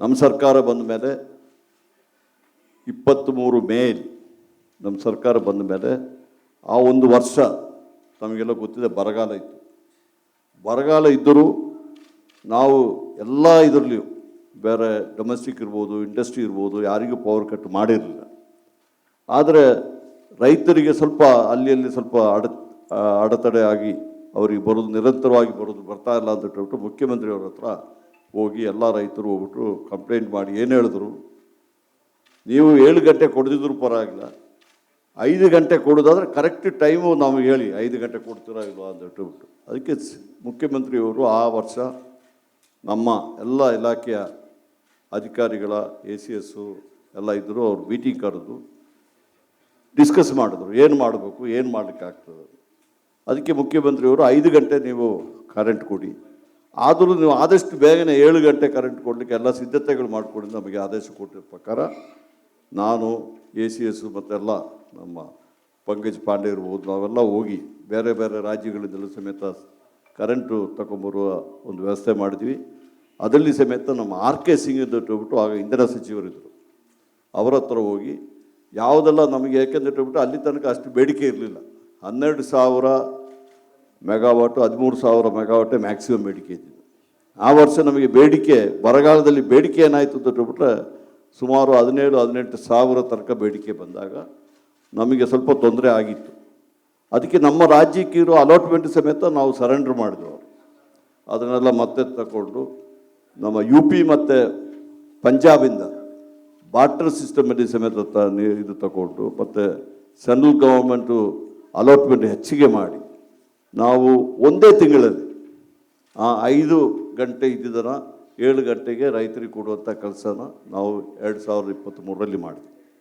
ನಮ್ಮ ಸರ್ಕಾರ ಬಂದ ಮೇಲೆ ಇಪ್ಪತ್ತ್ಮೂರು ಮೇ ನಮ್ಮ ಸರ್ಕಾರ ಬಂದ ಮೇಲೆ ಆ ಒಂದು ವರ್ಷ ನಮಗೆಲ್ಲ ಗೊತ್ತಿದೆ, ಬರಗಾಲ ಇತ್ತು. ಬರಗಾಲ ಇದ್ದರೂ ನಾವು ಎಲ್ಲ ಇದರಲ್ಲಿಯೂ ಬೇರೆ ಡೊಮೆಸ್ಟಿಕ್ ಇರ್ಬೋದು ಇಂಡಸ್ಟ್ರಿ ಇರ್ಬೋದು, ಯಾರಿಗೂ ಪವರ್ ಕಟ್ ಮಾಡಿರಲಿಲ್ಲ. ಆದರೆ ರೈತರಿಗೆ ಸ್ವಲ್ಪ ಅಲ್ಲಿ ಅಲ್ಲಿ ಸ್ವಲ್ಪ ಅಡ ಅಡೆತಡೆ ಆಗಿ, ಅವರಿಗೆ ಬರೋದು ನಿರಂತರವಾಗಿ ಬರೋದು ಬರ್ತಾ ಇಲ್ಲ ಅಂತ ಹೇಳ್ಬಿಟ್ಟು ಮುಖ್ಯಮಂತ್ರಿಯವ್ರ ಹತ್ರ ಹೋಗಿ ಎಲ್ಲ ರೈತರು ಹೋಗ್ಬಿಟ್ಟು ಕಂಪ್ಲೇಂಟ್ ಮಾಡಿ ಏನು ಹೇಳಿದ್ರು? ನೀವು ಏಳು ಗಂಟೆ ಕೊಡದಿದ್ರು ಪರವಾಗಿಲ್ಲ. ಐದು ಗಂಟೆ ಕೊಡೋದಾದ್ರೆ ಕರೆಕ್ಟ್ ಟೈಮು ನಮಗೆ ಹೇಳಿ, ಐದು ಗಂಟೆ ಕೊಡ್ತೀರಾ ಇಲ್ವಾ ಅಂತ ಹೇಳ್ಬಿಟ್ಟು. ಅದಕ್ಕೆ ಮುಖ್ಯಮಂತ್ರಿಯವರು ಆ ವರ್ಷ ನಮ್ಮ ಎಲ್ಲ ಇಲಾಖೆಯ ಅಧಿಕಾರಿಗಳ ಎ ಸಿ ಎಸ್ಸು ಎಲ್ಲ ಇದ್ದರು, ಅವ್ರು ಮೀಟಿಂಗ್ ಕರೆದು ಡಿಸ್ಕಸ್ ಮಾಡಿದ್ರು, ಏನು ಮಾಡಬೇಕು, ಏನು ಮಾಡಲಿಕ್ಕಾಗ್ತದೆ ಅದಕ್ಕೆ ಮುಖ್ಯಮಂತ್ರಿಯವರು ಐದು ಗಂಟೆ ನೀವು ಕರೆಂಟ್ ಕೊಡಿ. ಆದರೂ ನೀವು ಆದಷ್ಟು ಬೇಗನೆ ಏಳು ಗಂಟೆ ಕರೆಂಟ್ ಕೊಡಲಿಕ್ಕೆ ಎಲ್ಲ ಸಿದ್ಧತೆಗಳು ಮಾಡಿಕೊಡಿ ನಮಗೆ ಆದೇಶ ಕೊಟ್ಟಿರೋ ಪ್ರಕಾರ ನಾನು ಎ ಸಿ ಎಸ್ ಮತ್ತೆಲ್ಲ ನಮ್ಮ ಪಂಕಜ್ ಪಾಂಡೆ ಇರ್ಬೋದು, ನಾವೆಲ್ಲ ಹೋಗಿ ಬೇರೆ ಬೇರೆ ರಾಜ್ಯಗಳಿಂದಲೂ ಸಮೇತ ಕರೆಂಟು ತಗೊಂಬರುವ ಒಂದು ವ್ಯವಸ್ಥೆ ಮಾಡಿದ್ವಿ. ಅದರಲ್ಲಿ ಸಮೇತ ನಮ್ಮ ಆರ್ ಕೆ ಸಿಂಗ್ ಇದ್ದು ಹೇಳ್ಬಿಟ್ಟು ಆಗ ಇಂಧನ ಸಚಿವರಿದ್ದರು ಅವರ ಹತ್ರ ಹೋಗಿ ಯಾವುದೆಲ್ಲ ನಮಗೆ ಯಾಕೆಂದ್ರೆ ಹೇಳ್ಬಿಟ್ಟು ಅಲ್ಲಿ ತನಕ ಅಷ್ಟು ಬೇಡಿಕೆ ಇರಲಿಲ್ಲ. ಹನ್ನೆರಡು ಸಾವಿರ ಮೆಗಾವಾಟು, ಹದಿಮೂರು ಸಾವಿರ ಮೆಗಾವಾಟೇ ಮ್ಯಾಕ್ಸಿಮಮ್ ಬೇಡಿಕೆ ಇದ್ದಿದ್ದು ಆ ವರ್ಷ ನಮಗೆ ಬೇಡಿಕೆ, ಬರಗಾಲದಲ್ಲಿ ಬೇಡಿಕೆ ಏನಾಯಿತು ಅಂತ ಹೇಳ್ಬಿಟ್ರೆ ಸುಮಾರು ಹದಿನೇಳು, ಹದಿನೆಂಟು ಸಾವಿರ ತನಕ ಬೇಡಿಕೆ ಬಂದಾಗ ನಮಗೆ ಸ್ವಲ್ಪ ತೊಂದರೆ ಆಗಿತ್ತು. ಅದಕ್ಕೆ ನಮ್ಮ ರಾಜ್ಯಕ್ಕೆ ಇರೋ ಅಲಾಟ್ಮೆಂಟ್ ಸಮೇತ ನಾವು ಸರೆಂಡರ್ ಅವರು. ಅದನ್ನೆಲ್ಲ ಮತ್ತೆ ತಗೊಂಡು ನಮ್ಮ ಯು ಪಿ ಮತ್ತು ಪಂಜಾಬಿಂದ ಬಾರ್ಟರ್ ಸಿಸ್ಟಮಲ್ಲಿ ಸಮೇತ ತ ಇದು ತಗೊಂಡು ಮತ್ತು ಸೆಂಟ್ರಲ್ ಗೌರ್ಮೆಂಟು ಅಲಾಟ್ಮೆಂಟ್ ಹೆಚ್ಚಿಗೆ ಮಾಡಿ ನಾವು ಒಂದೇ ತಿಂಗಳಲ್ಲಿ ಆ ಐದು ಗಂಟೆ ಇದ್ದಿದ್ದನ್ನು ಏಳು ಗಂಟೆಗೆ ರೈತರಿಗೆ ಕೊಡುವಂಥ ಕೆಲಸನ ನಾವು ಎರಡು ಸಾವಿರದ ಇಪ್ಪತ್ತ್ಮೂರರಲ್ಲಿ ಮಾಡಿದ್ವಿ.